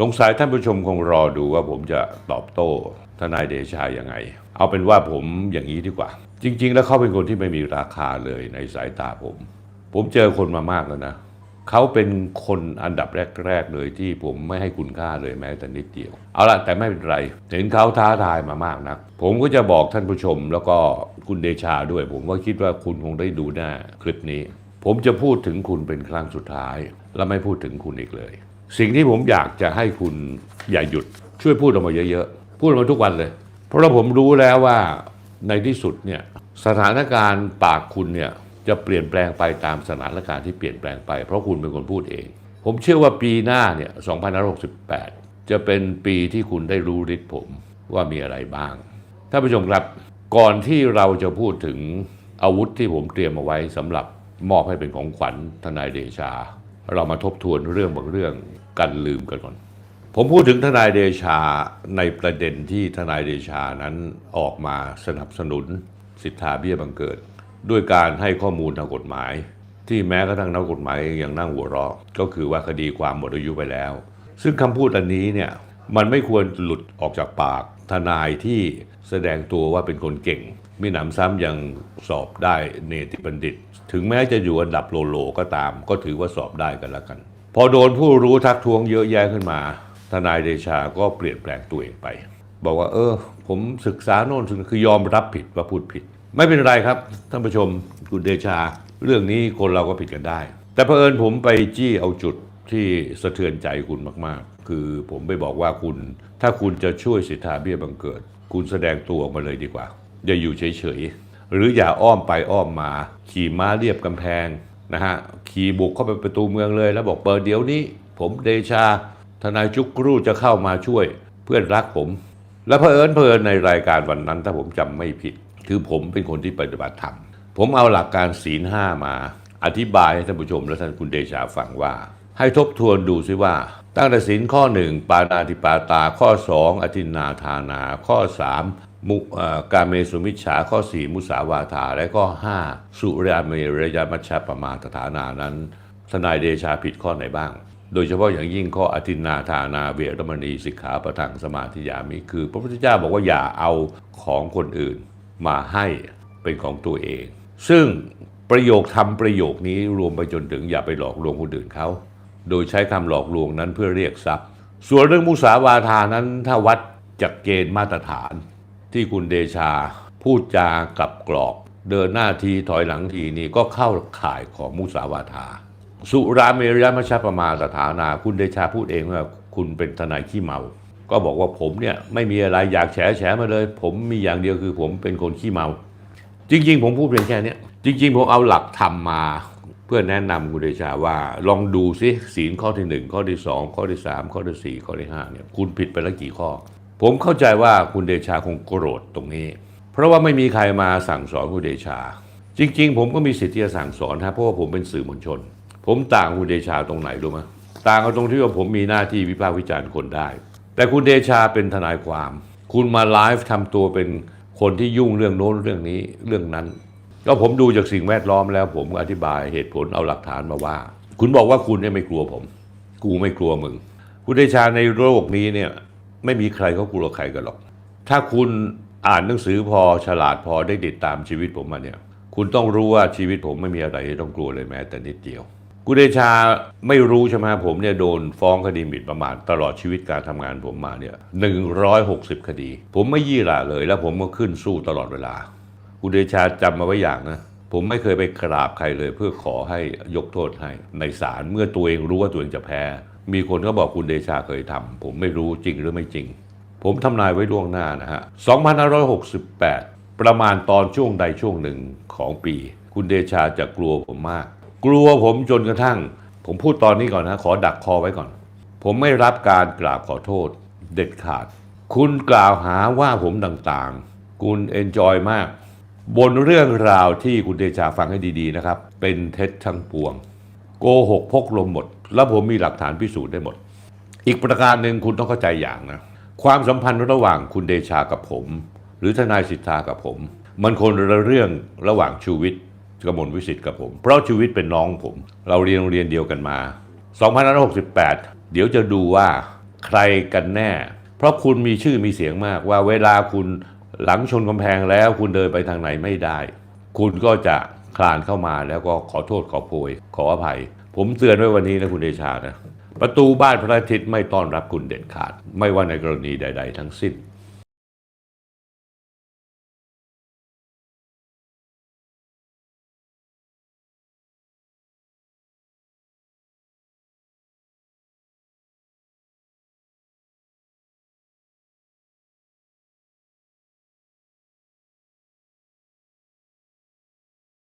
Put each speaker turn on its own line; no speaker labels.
สงสัยท่านผู้ชมคงรอดูว่าผมจะตอบโต้ทนายเดชายังไง เอาเป็นว่าผมอย่างนี้ดีกว่า จริง ๆ แล้วเขาเป็นคนที่ไม่มีราคาเลยในสายตาผม ผมเจอคนมามากแล้วนะเขาเป็นคนอันดับแรก ๆ เลยที่ผมไม่ให้คุณค่าเลยแม้แต่นิดเดียว เอาละแต่ไม่เป็นไร เห็นเขาท้าทายมามากนัก ผมก็จะบอกท่านผู้ชมแล้วก็คุณเดชาด้วย ผมก็คิดว่าคุณคงได้ดูหน้าคลิปนี้ ผมจะพูดถึงคุณเป็นครั้งสุดท้าย และไม่พูดถึงคุณอีกเลย สิ่งที่ผมอยากจะให้คุณอย่าหยุด ช่วยพูดออกมาเยอะๆ พูดออกมาทุกวันเลย เพราะว่าผมรู้แล้วว่าในที่สุดเนี่ยสถานการณ์ปากคุณเนี่ยจะเปลี่ยนแปลงไปตามสถานการณ์ที่เปลี่ยนแปลงไป เพราะคุณเป็นคนพูดเอง ผมเชื่อว่าปีหน้าเนี่ย2568 จะเป็นปีที่คุณได้รู้ฤทธิ์ผมว่ามีอะไรบ้างท่านผู้ชมครับก่อนที่เราจะพูดถึงอาวุธที่ผมเตรียมเอาไว้สำหรับมอบให้เป็นของขวัญทนายเดชา เรามาทบทวนเรื่องบางเรื่องกันลืมกันก่อน ผมพูดถึงทนายเดชาในประเด็นที่ทนายเดชานั้นออกมาสนับสนุนสิทธาเบี้ยบังเกิด ด้วยการให้ข้อมูลทางกฎหมาย ที่แม้กระทั่งนักกฎหมายยังนั่งหัวเราะก็คือว่าคดีความหมดอายุไปแล้ว ซึ่งคำพูดอันนี้เนี่ยมันไม่ควรหลุดออกจากปากทนายที่แสดงตัวว่าเป็นคนเก่ง มีหนำซ้ำยังสอบได้เนติบัณฑิต ถึงแม้จะอยู่อันดับโลโลก็ตาม ก็ถือว่าสอบได้กันแล้วกัน พอโดนผู้รู้ทักท้วงเยอะแยะขึ้นมา ทนายเดชาก็เปลี่ยนแปลงตัวเองไป บอกว่า เออ ผมศึกษาโน่นคือยอมรับผิดว่าพูดผิด ไม่เป็นไรครับท่านผู้ชมคุณเดชา เรื่องนี้คนเราก็ผิดกันได้ แต่เผอิญผมไปจี้เอาจุดที่สะเทือนใจคุณมากๆ คือผมไปบอกว่าคุณ ถ้าคุณจะช่วยสิทธาเบี้ยบังเกิด คุณแสดงตัวออกมาเลยดีกว่า อย่าอยู่เฉยๆ หรืออย่าอ้อมไปอ้อมมา ขี่ม้าเรียบกำแพงนะฮะขี่บุกเข้าไปประตูเมืองเลย แล้วบอกเปิดเดี๋ยวนี้ ผมเดชา ทนายจุกรูจะเข้ามาช่วย เพื่อนรักผม และเผอิญเผอิญในรายการวันนั้นถ้าผมจำไม่ผิด คือผมเป็นคนที่ปฏิบัติธรรมผมเอาหลักการศีลห้ามา อธิบายให้ท่านผู้ชมและท่านคุณเดชาฟังว่า ให้ทบทวนดูซิว่า ตั้งแต่ศีลข้อหนึ่งปานาติปาตาข้อสองอธินนาทานา ข้อสาม มุการเมสุมิชฉาข้อสี่มุสาวาทา และข้อห้าสุราเมรยมัชฌปปมาตฐานานั้น ทนายเดชาผิดข้อไหนบ้าง โดยเฉพาะอย่างยิ่งข้ออธินนาทานาเวรมณีสิกขาประทังสมาธิยามิคือ พระพุทธเจ้าบอกว่าอย่าเอาของคนอื่นมาให้เป็นของตัวเอง ซึ่งประโยคทำประโยคนี้รวมไปจนถึงอย่าไปหลอกลวงคนอื่นเขาโดยใช้คำหลอกลวงนั้นเพื่อเรียกทรัพย์ ส่วนเรื่องมุสาวาทานั้นถ้าวัดจากเกณฑ์มาตรฐาน ที่คุณเดชา พูดจากับกรอก เดินหน้าทีถอยหลังทีนี่ก็เข้าข่ายของมุสาวาทา สุราเมรยมัชฌปมาสถานา คุณเดชาพูดเองว่าคุณเป็นทนายขี้เมา ก็บอกว่าผมเนี่ยไม่มีอะไรอยากแฉแฉมาเลย ผมมีอย่างเดียวคือผมเป็นคนขี้เมา จริง ๆ ผมพูดเพียงแค่นี้จริง ๆ ผมเอาหลักธรรมมาเพื่อแนะนำคุณเดชาว่าลองดูซิศีลข้อที่หนึ่งข้อที่สองข้อที่สามข้อที่สี่ข้อที่ห้าเนี่ยคุณผิดไปแล้วกี่ข้อ ผมเข้าใจว่าคุณเดชาคงโกรธตรงนี้ เพราะว่าไม่มีใครมาสั่งสอนคุณเดชา จริง ๆ ผมก็มีสิทธิ์ที่จะสั่งสอนนะเพราะว่าผมเป็นสื่อมวลชน ผมต่างคุณเดชาตรงไหนรู้ไหมต่างกันตรงที่ว่าผมมีหน้าที่วิพากษ์วิจารณ์คนได้ แต่คุณเดชาเป็นทนายความ คุณมาไลฟ์ทำตัวเป็นคนที่ยุ่งเรื่องโน้นเรื่องนี้เรื่องนั้น ก็ผมดูจากสิ่งแวดล้อมแล้ว ผมอธิบายเหตุผลเอาหลักฐานมาว่า คุณบอกว่าคุณเนี่ยไม่กลัวผม กูไม่กลัวมึงคุณเดชาในโลกนี้เนี่ย ไม่มีใครเขากลัวใครกันหรอก ถ้าคุณอ่านหนังสือพอฉลาดพอได้ติดตามชีวิตผมมาเนี่ย คุณต้องรู้ว่าชีวิตผมไม่มีอะไรที่ต้องกลัวเลยแม้แต่นิดเดียวคุเดชาไม่รู้ใช่ไหมผมเนี่ยโดนฟ้องคดีหมิ่นประมาทตลอดชีวิตการทำงานผมมาเนี่ยหนึ่งร้อยหกสิบคดี ผมไม่ยี่หร่าเลย แล้วผมก็ขึ้นสู้ตลอดเวลาคุเดชาจำมาไว้อย่างนะผมไม่เคยไปกราบใครเลย เพื่อขอให้ยกโทษให้ในศาลเมื่อตัวเองรู้ว่าตัวเองจะแพ้ มีคนก็บอกคุณเดชาเคยทำผมไม่รู้จริงหรือไม่จริง ผมทำนายไว้ล่วงหน้านะฮะ 2568 ประมาณตอนช่วงใดช่วงหนึ่งของปี คุณเดชาจะกลัวผมมาก กลัวผมจนกระทั่ง ผมพูดตอนนี้ก่อนนะขอดักคอไว้ก่อน ผมไม่รับการกราบขอโทษ เด็ดขาด คุณกล่าวหาว่าผมต่างๆ คุณเอนจอยมาก บนเรื่องราวที่คุณเดชาฟังให้ดีๆนะครับ เป็นเท็จทั้งปวง โกหกพกลมหมด แล้วผมมีหลักฐานพิสูจน์ได้หมด อีกประการหนึ่งคุณต้องเข้าใจอย่างนะ ความสัมพันธ์ระหว่างคุณเดชากับผม หรือทนายสิทธากับผม มันคนละเรื่องระหว่างชูวิทย์กมลวิสิทธิ์กับผม เพราะชูวิทย์เป็นน้องผม เราเรียนโรงเรียนเดียวกันมา2568 เดี๋ยวจะดูว่าใครกันแน่ เพราะคุณมีชื่อมีเสียงมากว่าเวลาคุณหลังชนกำแพงแล้วคุณเดินไปทางไหนไม่ได้ คุณก็จะ คลานเข้ามาแล้วก็ขอโทษขอโพยขออภัย ผมเตือนไว้วันนี้นะคุณเดชานะ ประตูบ้านพระอาทิตย์ไม่ต้อนรับคุณเด็ดขาด ไม่ว่าในกรณีใด ๆ ทั้งสิ้น